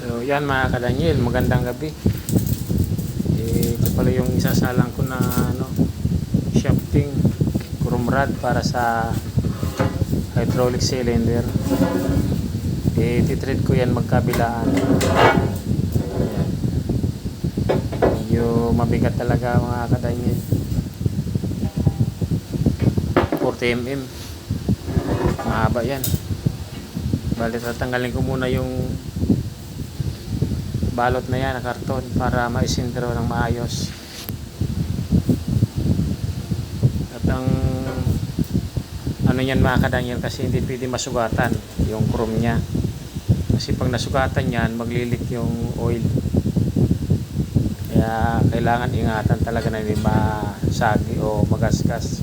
So yan mga kadanyel, magandang gabi. Eh, ito pala yung isasalang ko na ano, shafting chrome rod para sa hydraulic cylinder. Eh, titread ko yan magkabilaan. Ayan. Medyo mabigat talaga mga kadanyel. 40 mm. Mahaba yan. Bali, tatanggalin ko muna yung balot na yan na karton para maisintro ng maayos. At ang ano yan mga kadanyel kasi hindi pwede masugatan yung chrome niya. Kasi pag nasugatan yan, maglilik yung oil. Kaya kailangan ingatan talaga na hindi masagi o magasgas.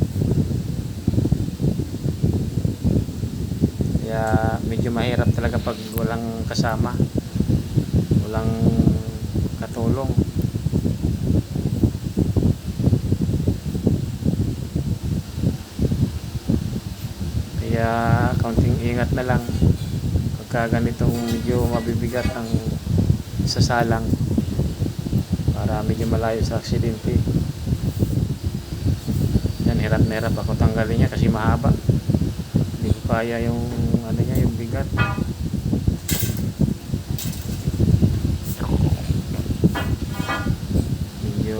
Kaya medyo mahirap talaga pag walang kasama. Walang katulong. Kaya kaunting ingat na lang pagka ganitong medyo mabibigat ang sasalang para medyo malayo sa aksidente. Yan, hirap na hirap ako tanggalin niya kasi mahaba. Hindi ko kaya yung ano niya, yung bigat. Medyo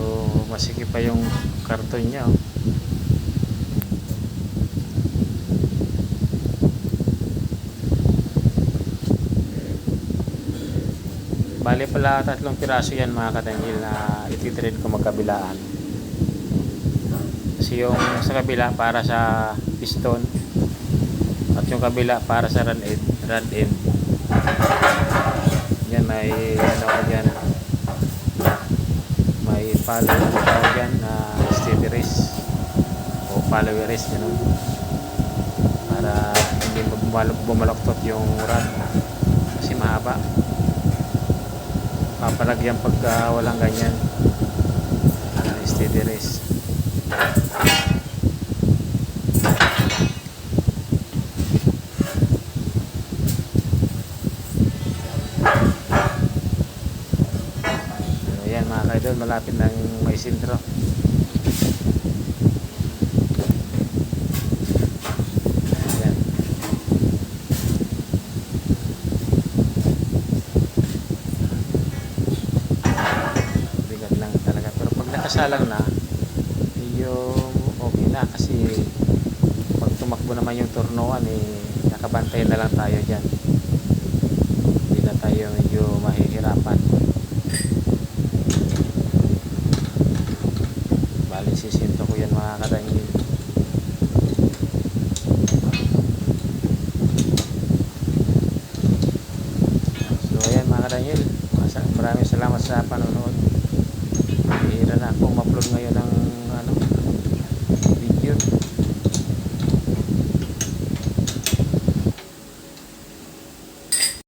masikip pa yung karton niya. Oh. Bali pala tatlong piraso yan mga katangil na ititrade ko magkabilaan. Kasi yung sa kabila para sa piston at yung kabila para sa rod end. Rod end. Yan may ano ko dyan. Follow ano tawag dyan na steady race o follower race ganun. Para hindi bumalok bumaloktot yung rod kasi mahaba. Papalagyan pagka walang ganyan. Uh, steady race ayan mga kaidol malapit ng may sintro nakasalang na medyo okay na kasi pag tumakbo naman yung turnuan eh nakabantay na lang tayo dyan. Hindi na tayo medyo mahihirapan Canada hindi. So ayan mga kadanyel, maraming salamat sa panonood. Hira na akong ma-upload ngayon ng ano, video.